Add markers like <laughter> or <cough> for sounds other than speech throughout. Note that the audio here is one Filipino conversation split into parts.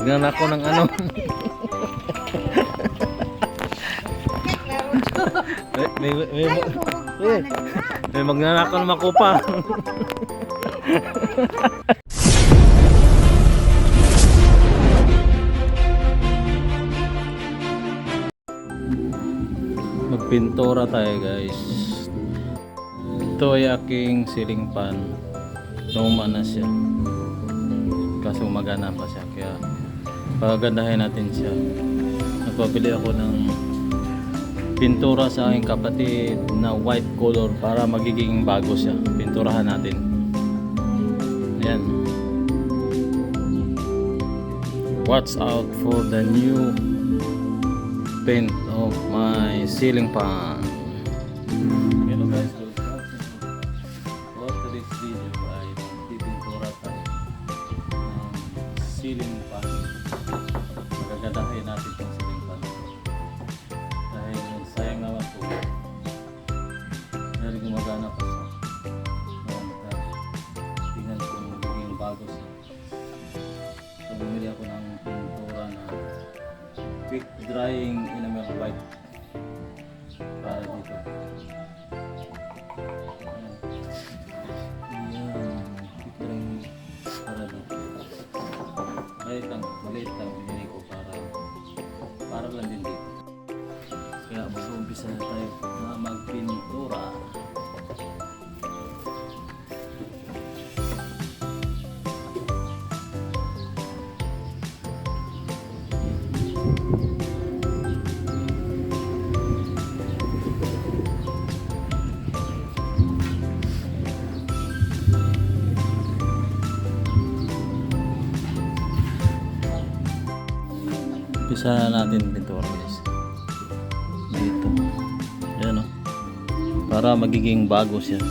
Magnanako ng ano. may, may, may, may, may, may magnanako ng makupa. Magpintura tayo guys. Ito ay aking ceiling fan. Luma na siya. Kaso magana pa siya. Pagandahin natin siya. Nagpabili ako ng pintura sa aking kapatid na white color para magiging bago siya. Pinturahan natin. Ayan. Watch out for the new paint of my ceiling fan. Maliit lang, binili ko para para lang din dito. Kaya mag-uumpisa na tayo na magpintura. Umpisa na natin pintura guys. Dito. Ayan o. Para magiging bago siya.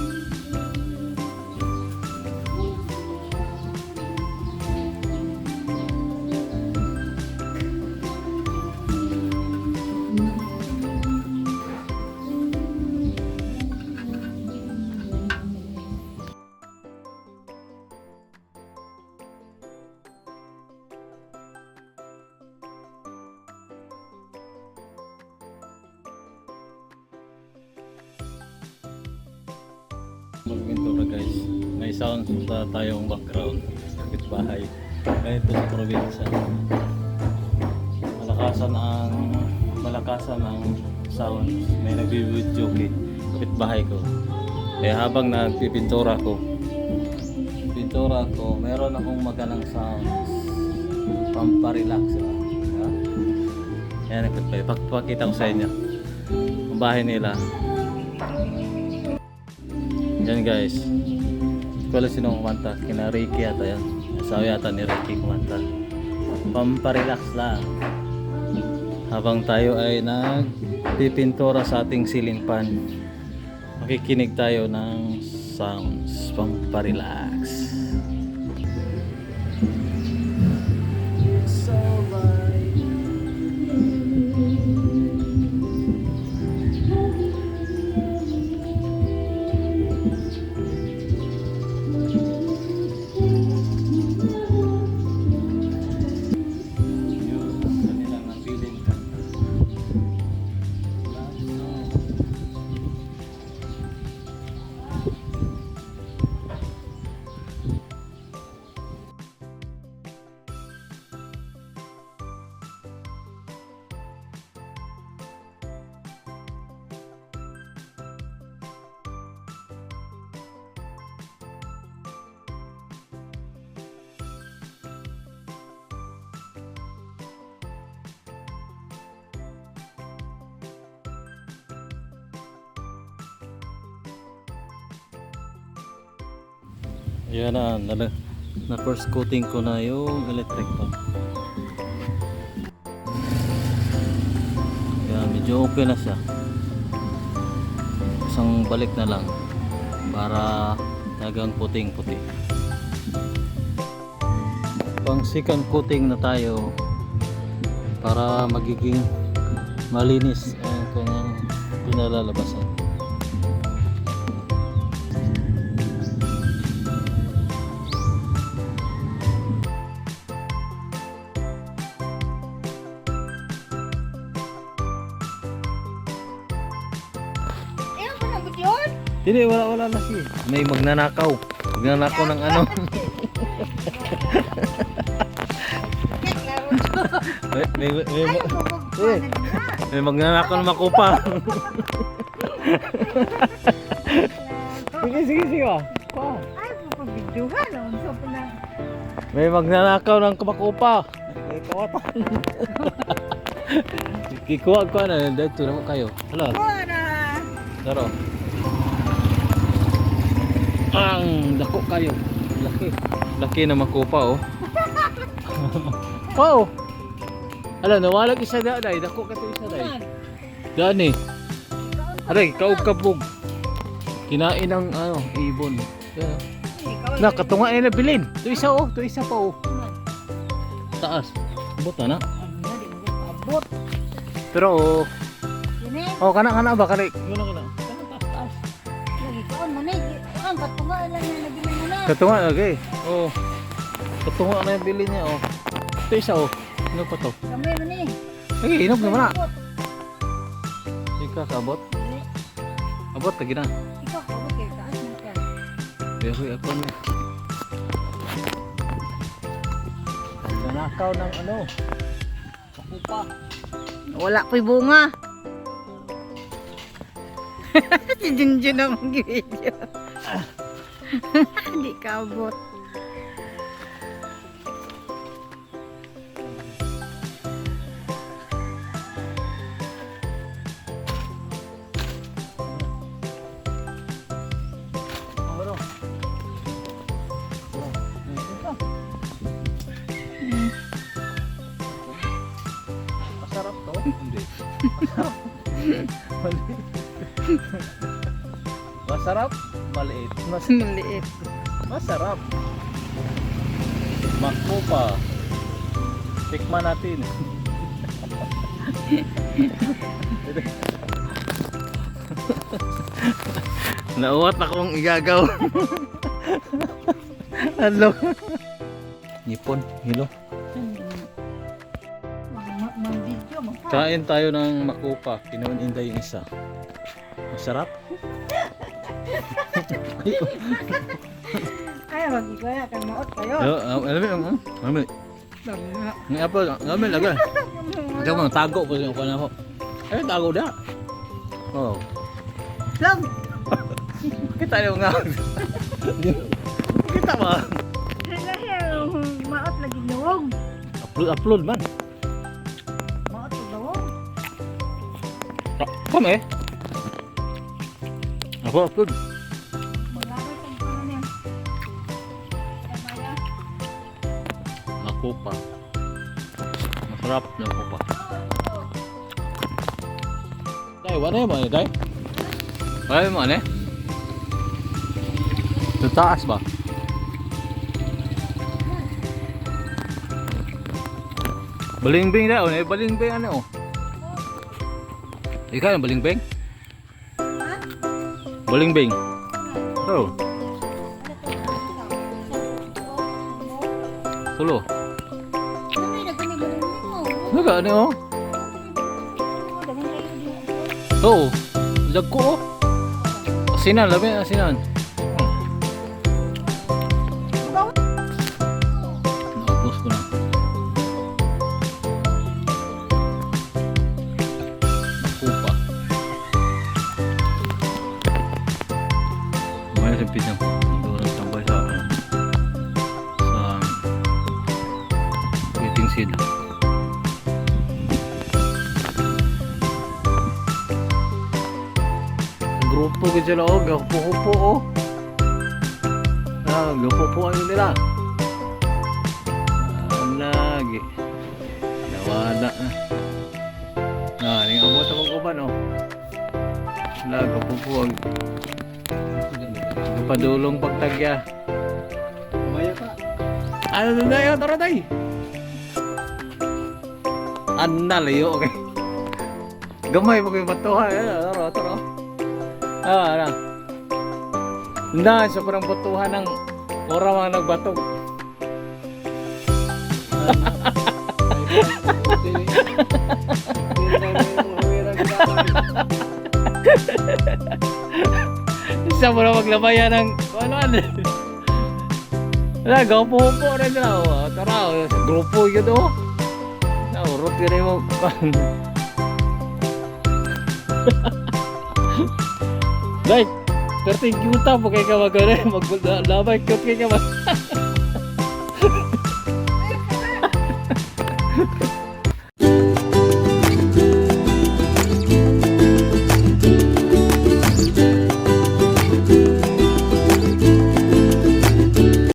Magpintura guys. May sound sa tayong background. Kapit bahay. Ganito sa probinsya. Malakasan ang malakasan ang sound. May nagbibidyo kay kapit bahay ko. Kaya habang nagpipintura ko, pintura ko, meron akong magandang sounds. Pamparelax. Diba? Yan, kapit bahay. Pakita ko sa inyo. Ang bahay nila. Yan guys. Hindi ko alam sino kumanta. Kina Ricky yata yan. Asawa yata ni Ricky kumanta. Pamparelax lang. Habang tayo ay nagpipintura sa ating ceiling fan. Makikinig tayo ng sounds. Pamparelax. Yan na, na, na first coating ko na yung electric fan. Kaya medyo okay na siya. Isang balik na lang para talagang puting-puti. Pang second coating na tayo para magiging malinis ang kanyang pinalalabasan. Hindi, wala, wala laki. May magnanakaw. Magnanakaw ng ano. may, may, may, may, Eh. may magnanakaw ng makupa. sige, sige, sige. ah. So na. May magnanakaw ng kumakupa. May kawatan. Kikuha ko na, dito naman kayo. Hala, Wala. Ang dako kayo. Laki. Laki na makupa oh. <laughs> wow. Ala, nawalag isa da day. Dako ka to isa day. Dani. Aray, kaog-kabog. Kinain ng ano, ibon. Ikaw na, katunga ay nabilin. To isa oh, to isa pa oh. Taas. Buta na. Abot. Pero oh, Yun eh. oh kana kana ba kana? Kana Ang katunga lang yung nabili mo na. Katunga lagi. Oh. Katunga na yung bili niya oh. Ito isa oh. Ano pa to? Kamay mo ni. Lagi, inog naman na. Abot. Ika kabot. Abot lagi na. Ikaw, abot kayo. Taas mo ka. Pero ako na. Nanakaw ng ano. Pakupa. Wala ko'y bunga. <laughs> si Junjun ang video. <laughs> Hindi ka abot. Masarap to? <laughs> Hindi. Maliit. Masarap? Maliit. Mas <laughs> Maliit. masarap. Makupa. Tikman natin. <laughs> Nauwat akong igagaw. <laughs> Hello. Nipon, hilo. Pa. Kain tayo ng makupa. Pinuuninda yung isa. Masarap? <laughs> Ay, mag-igaya ka maot kayo. Yo, um, alam mo, um, alam mo, Tama. ng apple, alam mo, lagay. Ito mo, tago ko ako. Eh, tago da. Oh. Lang. Kita niyo nga. Kita ba? Maot lagi nuwog. Upload, upload man. Maot nuwog. Kami eh. Ako upload. Makupa. Masarap na makupa. Day, wala yung mga day? Wala yung mga Sa taas ba? Balingbing daw, eh. Balingbing ano? Ikaw yung balingbing? Balingbing. Oh, tulo. Naga, ano oh? Din. Oo. Dagko oh. Asinan, labi asinan. Grupo ko sila oh, gapo-gapo oh. Ah, gapo-gapo ano nila. Ah, lagi. Nawala na. Ah, ning amo sa pag-uban oh. Wala, gapo-gapo ang Padulong pagtagya. Maya ka. Ano na yun? Tara tay! Anna layo, okay. Gamay mo kayo batuha. Tara, tara. Ah, ano. Na, sa parang batuhan ng ora mga nagbatog. siya mo maglabayan ng ano ano. Wala, gaw po po rin na. Oh. Tara, oh, sa grupo yun oh. Na, urot ka rin mo. Like, perting kita po kay ka mag-labay, cute kay ka mag- <laughs>